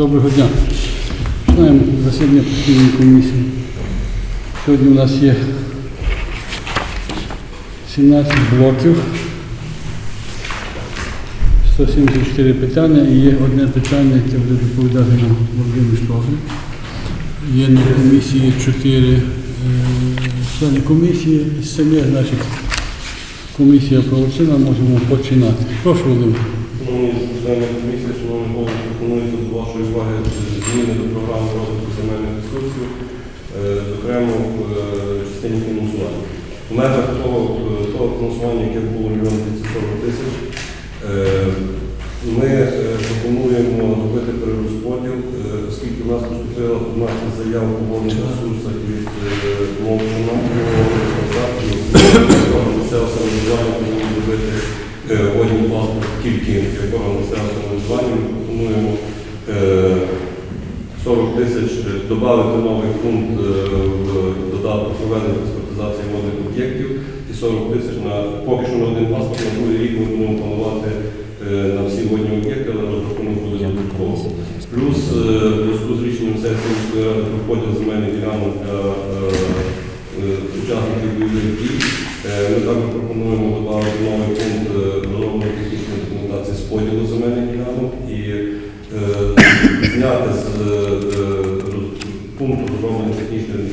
Доброго дня. Починаємо засідання постійної комісії. Сьогодні у нас є 17 блоків, 174 питання і є одне питання, яке буде доповідати на Володимир Штогин. Є на комісії 4 члени комісії. З самі, значить, комісія правоцина, можемо починати. Прошу, Володимир. Шановні члени комісії, шановні голови, пропонується до уваги зміни до програми розвитку земельних ресурсів, е, зокрема в е, частині фінансування. В межах того, е, того фінансування, яке було мільйон 240 тисяч, ми пропонуємо зробити перерозподіл, оскільки в нас поступила одна із заяв по водних ресурсах від самоврядування повинні зробити водний паспорт тільки якого місцевого самоврядування. Ми пропонуємо 40 тисяч е, додати новий пункт е, в додаток проведення паспортизації водних об'єктів і 40 тисяч на поки що на один паспорт на другий рік ми будемо планувати е, на всі водні об'єкти, але розрахунок буде додатково. Плюс е, зв'язку з рішенням сесії міської ради про поділ ділянок для е, е, учасників бойових дій. Е, Ми також пропонуємо додати новий пункт е, розроблення технічної документації з поділу земельних ділянок е, зняти з е, пункту розроблення технічної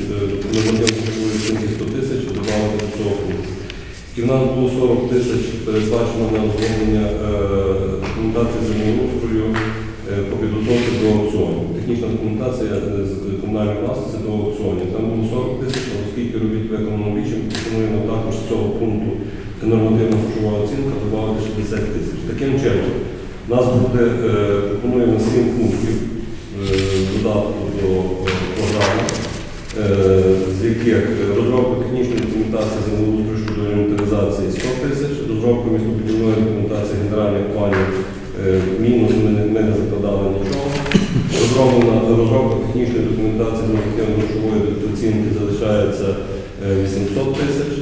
нормативної оцінки 100 тисяч, додати до. І в нас було 40 тисяч передбачено на розроблення е, документації землеустрою е, по підготовці до аукціонів. Технічна документація е, з комунальної власності до аукціонів. Там було 40 тисяч, оскільки робіт виконано річем, пропонуємо також з цього пункту нормативна грошова оцінка додати 60 тисяч. Таким чином, нас буде, е, пропонуємо 7 пунктів е, до е, е, з яких розробка технічної документації землеустрою щодо інвентаризації 100 тисяч, розробка містобудівної документації генеральних планів е, мінус ми не, закладали нічого. Розроблена розробка технічної документації нормативно-грошової оцінки залишається е, 800 тисяч.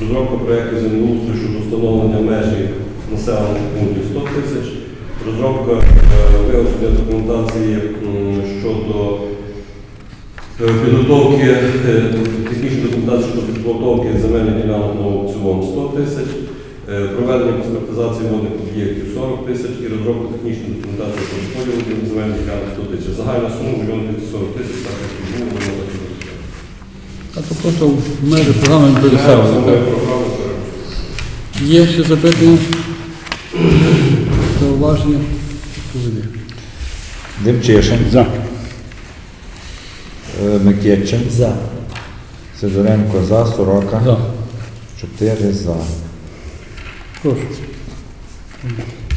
Розробка проєкту землеустрою щодо встановлення межі населених пунктів 100 тисяч. Розробка е, виготовлення документації щодо е, підготовки е, технічної документації щодо підготовки земельних ділянок на аукціон 100 тисяч. Проведення паспортизації водних об'єктів 40 тисяч і розробка технічної документації щодо поділу земельних ділянок 100 тисяч. Загальна сума 1 240 тисяч, так як було. А то просто в межі програми так? програма. Є ще запитання? Зауваження? Відповіді. Демчишин. За. Е, За. Сидоренко за, Сорока. За. Чотири за. Прошу.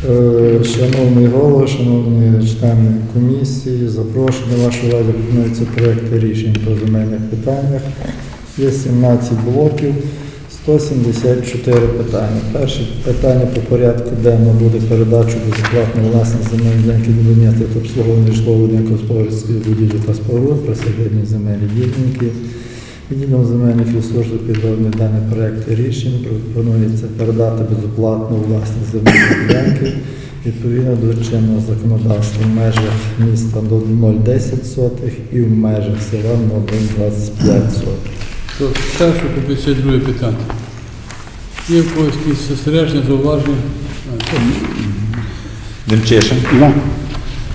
Е, Шановний голово, шановні члени комісії, запрошую на вашу увагу пропонуються проекти рішень по земельних питаннях. Є 17 блоків, 174 питання. Перше питання по порядку денного буде передачу безоплатної власність земельної ділянки будівництва та обслуговування житлового будинку господарської будівлі та споруд, присадибні земельні ділянки. Відділом земельних ресурсів підробний даний проект рішень пропонується передати безоплатну власність земельної ділянки відповідно до чинного законодавства в межах міста до 0,10 сотих і в межах села 0,25 сотих. То перше по 52 питання. Є в когось якісь застереження, зауваження? Демчишин. За.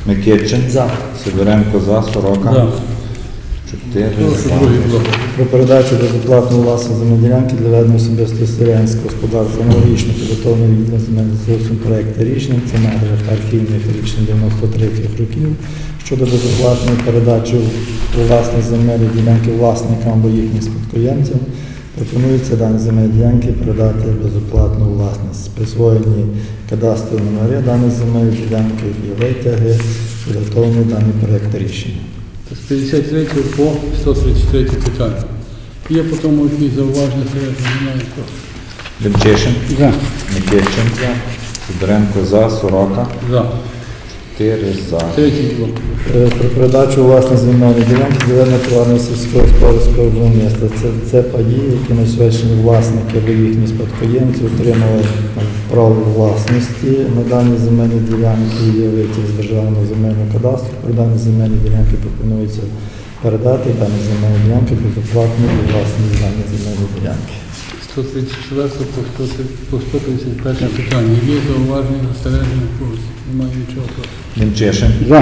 Микитчин. За. Сидоренко за, Сорока. За. Про передачу безоплатної власної земельної ділянки для ведення особистого селянського господарства аналогічно підготовленого відділом земельних ресурсів проекту рішень. Це на архівних рішень 93-х років щодо безоплатної передачі у власність ділянки власникам або їхнім спадкоємцям. Пропонується дані земельні ділянки передати безоплатну власність. Присвоєні кадастрові номери даних земельних ділянки і витяги, підготовлені даний проект рішення. З 53 по 133 питання. Є по тому якісь зауваження, застереження? Немає. Прошу. Демчишин. За. Микитчин. Сидоренко за, Сорока. За. Чотири за. Третій блок. Е, Про передачу власної земельної ділянки для товарного сільського господарського виробництва. Це, це паї, які на сьогодні власники або їхні спадкоємці отримали е, право власності на дані земельні ділянки є витяг з державного земельного кадастру. Про дані земельні ділянки пропонується передати дані земельні ділянки безоплатно у власність дані земельні ділянки. 134 по 100 по 151 питання. Є зауваження, застереження когось? Немає нічого. За.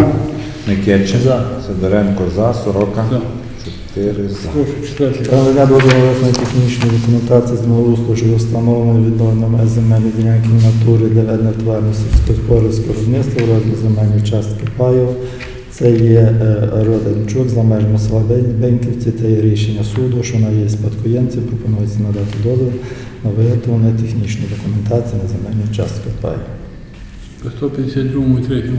Микечин. За. Сидоренко за. Сорока. За. Чотири за. Прошу, четвертий. Про надання дозволу технічної документації з встановлення відновлення меж земельної ділянки в натурі для ведення тварного сільськогосподарського виробництва у розмірі земельної частки паїв. Це є е, Роденчук за межами села Бенківці, це є рішення суду, що на є спадкоємці, пропонується надати дозвіл на виготовлення технічної документації на земельну частку паїв. По 152 і 3.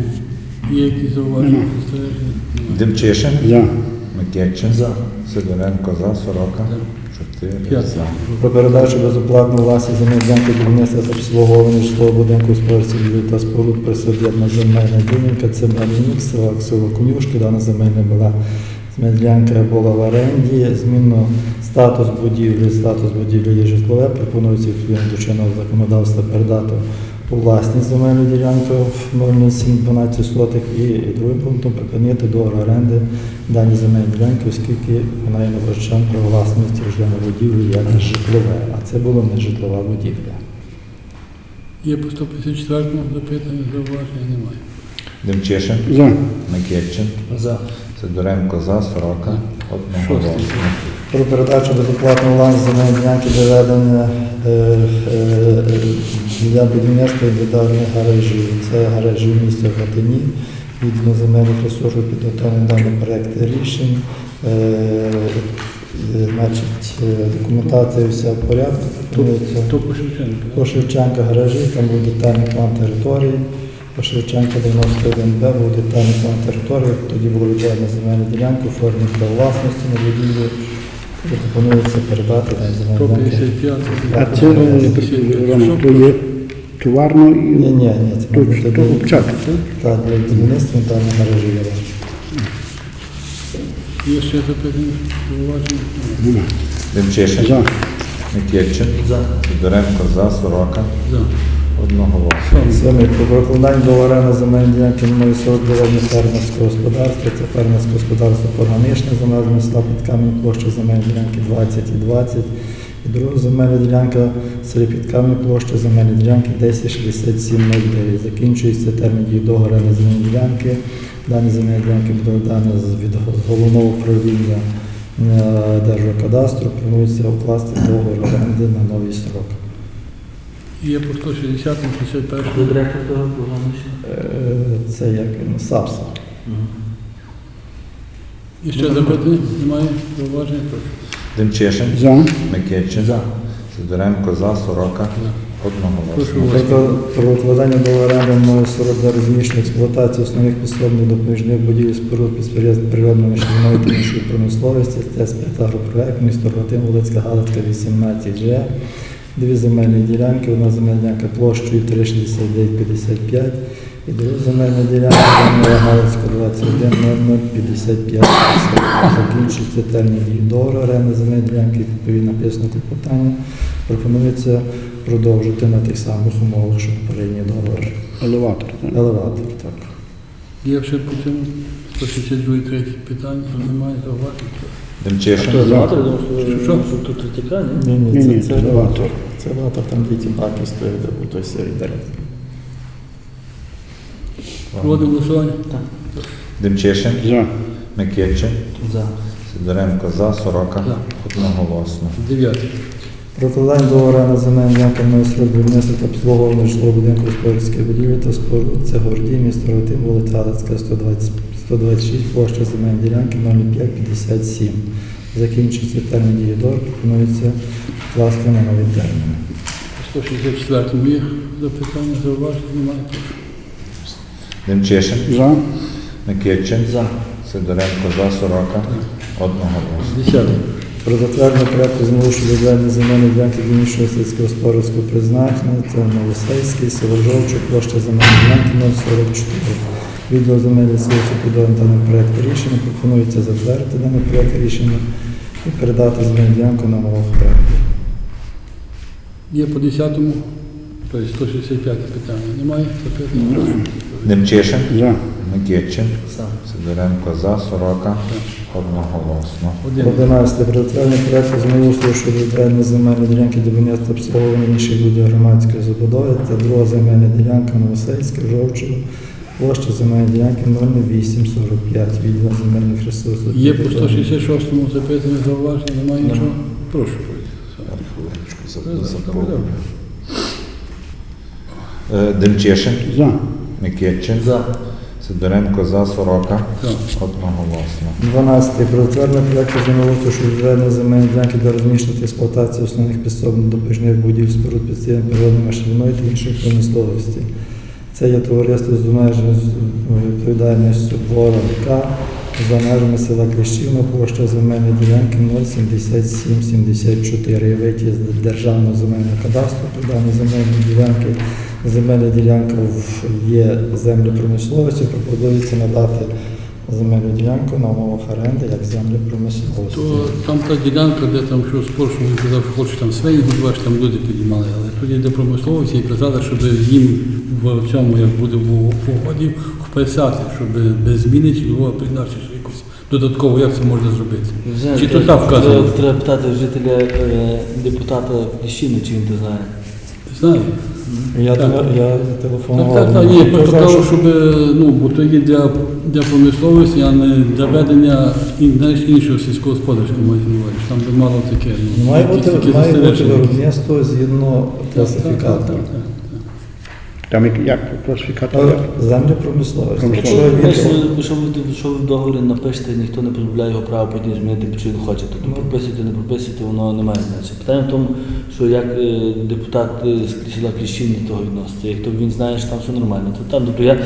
Є якісь зауваження. Демчишин. За. Микечин. За. Сидоренко за. Сорока. Чотири за. Про передачу безоплатно власні земельної ділянки будівництва та обслуговування житлового будинку господарських будівель та споруд присадибна земельна ділянка. Це Малінік, села село Конюшки. Дана земельна була земельна ділянка була в оренді. Змінно статус будівлі, статус будівлі є житлове. Пропонується відповідно до чинного законодавства передати у власність земельну ділянку в 00712 сотих і другим пунктом припинити договір оренди дані земельні ділянки, оскільки вона є наборчан про власності житлової будівлі як житлове, а це була не житлова будівля. Є по 154 запитання, зауваження? Немає. Демчишин. За. Микечин. За. Сидоренко за. Сорока. Одного Шостий. голосу. Про передачу безоплатного ланцю земельної ділянки для ведення е, е, для будівництва індивідуальних гаражів. Це гаражі в місті Гатині. Відно земельних ресурсів підготовлені дані проекти рішень. Е, е, значить, е, документація вся в порядку. пропонується. То по По Шевченка гаражі, там був детальний план території. По Шевченка 91Б був детальний план території. Тоді було відведено земельну ділянку в формі для власності на будівлю. Пропонується передати на земельну ділянку. А це то є товарно Ні, і ні, ні, це то, мабуть, то обчак. Так, для будівництва там гаражі є. Є ще запитання, зауваження? Демчишин. За. Микечин. Сидоренко за. Сорока. За. Одного. Сьомий про прокладання договора на земельні ділянки номер 49 фермерського господарства. Це фермерське господарство органічне за назвою села під камінь площа земельної ділянки 20 і 20. І друга земельна ділянка селі під камінь площа земельної ділянки 106709. Закінчується термін дії договору на земельні ділянки. Дані земельні ділянки будуть дані від головного управління е, Держгеокадастру. Планується укласти договір оренди на новий срок. Є по 160 61 Директор того. Е, Це як він, САПСа. Є ще запитання? Немає зауваження? Прошу. Демчишин. За. Микечин. Сидоренко за. Сорока. Одного голосу. Про укладання до оренди номер 42 розміщення експлуатації основних підсобних допоміжних будівель споруд підприємств природної шляхової та іншої промисловості, це спецагропроект, місто Ротин, вулицька Галицька, 18G. Дві земельні ділянки, одна земельна ділянка площею 369,55 і друга земельна ділянка Галицька, 21 55 Закінчується термін дії договору оренди земельної ділянки, відповідно написано клопотання. Пропонується продовжити на тих самих умовах, що попередній договор. Елеватор. так. Елеватор, так. Є ще по цьому 162 третє питання? Немає зауважень? Демчишин. Що, що, що? що тут тікає, ні? Ні, ні, Ні-ні, це, це це елеватор. елеватор. Це елеватор, там діти баки стоять, де у той серій дерев. Проводимо голосування? Демчишин. За. Микечин. За. Сидоренко за. Сорока. За. Одноголосно. Дев'яте. Прокладання договора на земельні ділянки на срок будівництва та обслуговування житлового будинку господарської будівлі та споруд. Це Гордій, місто Ротин, вулиця Галицька, 120, 126, площа земельної ділянки 0557. Закінчується термін дії договору, пропонується вкласти на новий термін. По 164 є запитання, зауваження? Немає. Прошу. Демчишин. За. Микечин. За. Сидоренко за. Сорока. Одного голосу. Десяте. Про затвердження проекту знову щодо відведення земельної ділянки для іншого сільськогосподарського призначення. Це Новосельський, село Жовчук, площа земельної ділянки 044. Відділ земельних підготовлений даний проект рішення. Пропонується затвердити даний проект рішення і передати земельну ділянку на мову оренди. Є по 10-му, тобто 165 питання. Немає. Демчишин, За. Микитчин, Сидоренко за, Сорока одноголосно. Один. 11. Про затвердження проекту землеустрою щодо відведення земельної ділянки для будівництва обслуговування інших видів громадської забудови. Це друга земельна ділянка Новосельська, Жовчево. Площа земельної ділянки 0845. Відділ земельних ресурсів. Є по 166-му запитання зауваження, немає нічого? Прошу. Забув. Е, Демчишин, За. Микитчин, За. Сидоренко за, Сорока одноголосно. 12. Про затвердження проекту землеустрою щодо відведення земельної ділянки для розміщення та експлуатації основних підсобних допоміжних будівель споруд підстільної природної машинної та іншої промисловості. Це є товариство з обмеженою відповідальністю ВОРК за межами села Кліщівна, площа земельної ділянки 07774. Є витязь з державного земельного кадастру по даній земельній ділянки. Земельна ділянка є землі промисловості, пропонується надати земельну ділянку на умовах оренди як землі промисловості. То там та ділянка, де там що що він казав, що хоче там свині годувати, там люди підіймали. Але тоді до промисловці і казали, щоб їм в цьому, як буде в погоді, вписати, щоб без зміни цільового призначення якось додатково, як це можна зробити. Вже, Чи треба- так вказано? треба- Треба питати жителя е, депутата Ліщини, чи він це знає. Знаю. Я, Так. я телефонував. так, так, ні, Він просто казав, того, щоб ну, бо то є для, для промисловості, а не для ведення ін- знаєш, іншого сільськогосподарського увазі. Там би мало таке. ну, Має якісь бути, такі має бути застереження. виробництво згідно Так, так, так, класифікатора. так, так. Там як, як класифікатор? Е, Землі промисловості. Промисловості. Якщо Якщо він ви, що ви, що ви в договорі напишете, ніхто не позбавляє його права потім змінити, чи він хоче. Тобто Ну. прописуйте, не прописуйте, воно не має значення. Питання в тому, що як е, депутат е, з села Кліщини до того відноситься. Як то він знає, що там все нормально, то там, тобто я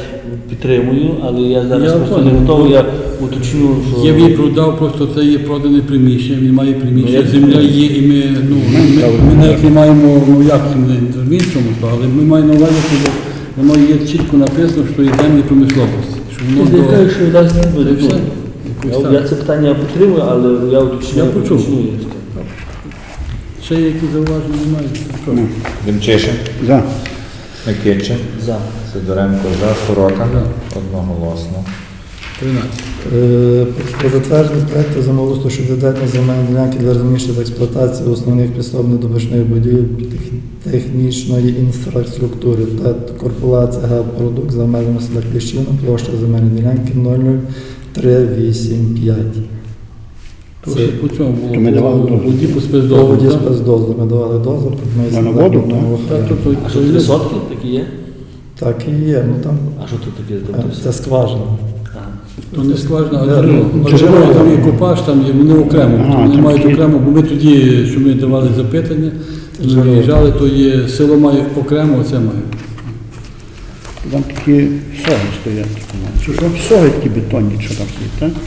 підтримую, але я зараз Я просто не готовий, я уточню, що... Є він продав, просто це є продане приміщення, він має приміщення, Ну, земля є, і ми, ну, ми, ми навіть не маємо, ну як не розуміємо, але ми маємо на увазі, що воно є чітко написано, що є землі промисловості. Що воно Я до... кажу, що дасть не Це буде. все. Ну, Якось Я, я так. це питання підтримую, але я уточню. Я почув. Ще які зауваження немає? Демчишин, За. Микитчин, За. Сидоренко за, Сорока одноголосно. 13. Е, Про затвердження проекту замовлення щодо ведення земельної ділянки для розміщення експлуатації основних підсобних добичних будівель тех- технічної інфраструктури та корпорація «Габпродукт» за межами села Кліщина, площа земельної ділянки 00385. Це по цьому було. Ми давали по дозвіл. воді по Доводі спецдозволу, так? спецдозволу. Ми давали дозвіл, пропонується На воду, так? А то що є. сотки такі є? Так і є. Ну там А що тут таке? е, це скважина. То не скважина, а джерело. ну, Ну, Там є купаж, там є, вони окремо. То вони там мають такі- окремо, бо ми тоді, що ми давали запитання, ми Джерело. виїжджали, то є село має окремо, оце має. Там такі соги стоять. Що що? Соги такі бетонні, що там стоять, так?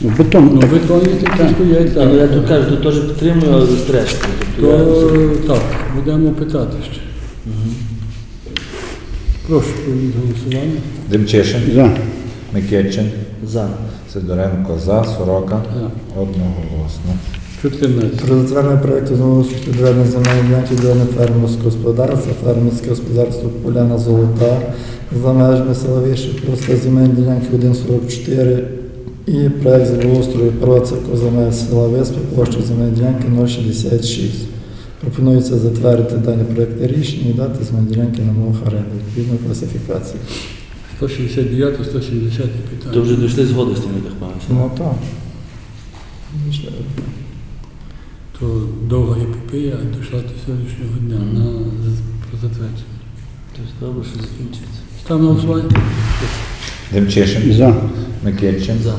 Ну, бетон. Ну, бетонні такі стоять, Але я тут кажу, тут теж підтримую, але зрештою. Тобто я... То так, будемо питати ще. Прошу проведіть голосування. Демчишин, За. Микитчин, За. Сидоренко за, Сорока одноголосно. 14. Про затвердження замовлення щодо відведення земельної ділянки для фермерського господарства, фермерське господарство Поляна Золота за межами села Виші, просто земельні ділянки 1,44 і проект землеустрою Процерку за межами села Виспи, площа земельної ділянки 0,66. Пропонується затвердити дані проекти рішення і дати земельні ділянки на мовах оренди відповідно класифікації. 169, 170 питання. То вже дійшли згоди з тим, я так пам'ятаю. Ну так. То довга епопея дійшла до сьогоднішнього дня на про затвердження. Тобто добре, що закінчиться. Ставимо на голосування. Демчешин. За. Микельчин. За.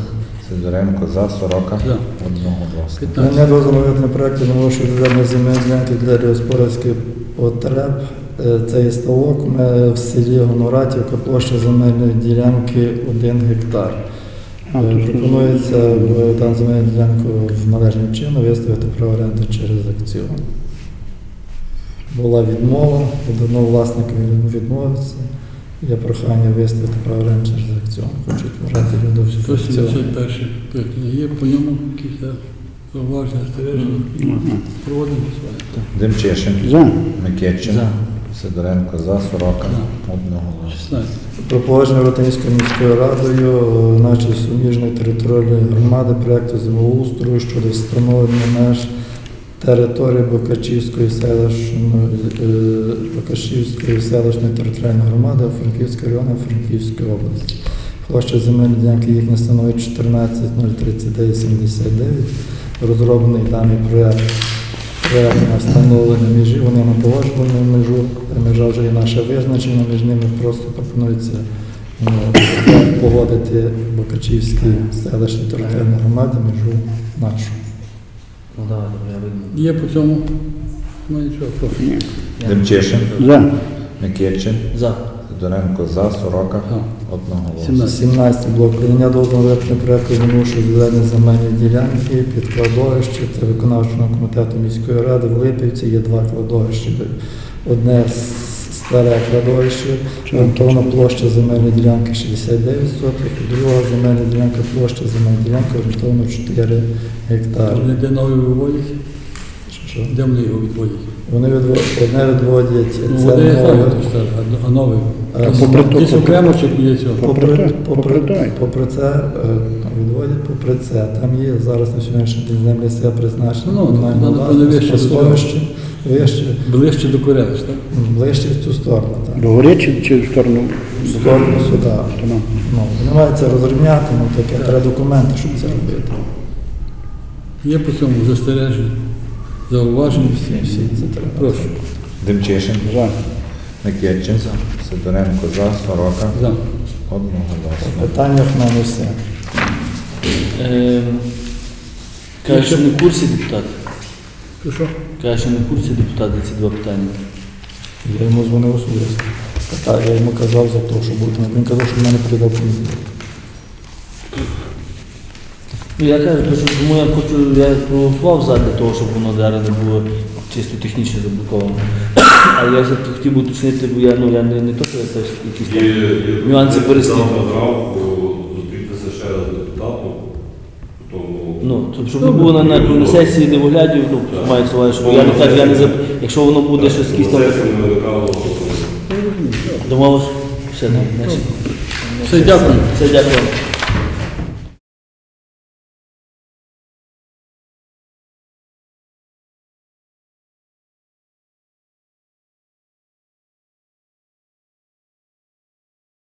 Сидоренко за, Сорока За. одноголосно. 15. Мене дозволити на проєкті щодо відведення земельної ділянки для господарських потреб. Е, Це є ставок Ми в селі Гоноратівка, площа земельної ділянки 1 гектар. А, Е, Пропонується в дану земельну ділянку в належним чином виставити право оренди через акціон. Була відмова, від одного власника він відмовився. Є прохання виставити правильним через акціон. Хочуть вважати люди в акціон. 171 питання. Є по ньому якісь е, зауваження, застереження? Ага. Проводимо голосування. Демчишин, За. Микитчин, За. Сидоренко за, Сорока, одноголосно. 16. Про погодження Ротинською міською радою е, нашої суміжної територіальної громади проєкту землеустрою щодо встановлення меж території Бокачівської селищної е, Бокачівської селищної територіальної громади Франківського району Франківської області. Площа земельної ділянки їхня становить 14,039,79. Розроблений даний проєкт проєкт на встановлення межі, вони на погоджувальну межу, межа вже є наша визначена, між ними просто пропонується ну, погодити Бокачівській селищній територіальній громаді межу нашу. Ну давай, добре, я видно. Є по цьому? Ну прошу. Ні. Я- Демчишин, За. Микитчин, За. Сидоренко за, Сорока, одного одноголосно. 17. 17 блок прийняття дозволу на виконання проєкту звернувши зелені земельні ділянки під кладовище та виконавчого комітету міської ради в Липівці є два кладовища. Одне с- старе кладовище, орієнтовна площа земельної ділянки 69 сотих, і друга земельна ділянка площа земельної ділянки орієнтовно 4 гектари. Вони де нові виводять? Що- що? Де вони його відводять? Вони відводять, одне відводять, Ну, це вони нове. а-? А, попри то- Десь окремо чи біля цього? Попри, Попри те, попри, попри те. попри це, е, відводять попри це. Там є зараз на сьогоднішній день землі все призначено. Ну, комунальна треба, власність, напевно, вище до цього. пасовище, вище, Ближче до Куревич, так? ближче в цю сторону. Так. До гори чи, чи в сторону? В сторону сюди. Ну, мають це розрівняти, ну таке треба документи, щоб це робити. Є по цьому застереження, зауваження. Всі, всі це треба. Прошу. Демчишин, За. Микитчин, Сидоренко за, Сорока, За. одноголосно. Питання в мене все. Ем, Каже, що не курсі депутат. Що, що? Каже, що не в курсі депутати ці два питання. Я йому дзвонив особисто. Питаю, я йому казав за те, що буде. Він казав, що в мене передав понеділок. Ну я кажу, що тому я хочу, я проголосував за для того, щоб воно зараз не було чисто технічно заблоковано. Але я все-таки хотів би уточнити, бо я, ну, я не, не то, що я теж якісь там нюанси переслідую. Завтра зустрітися ще раз з депутатом, тому Ну, тобто, щоб не було на, на, на сесії дивоглядів, ну, мається слова, що я не кажу, я не зап... якщо воно буде щось якісь там не домовилось, все, ну, значить. Все, дякую. Все, дякую.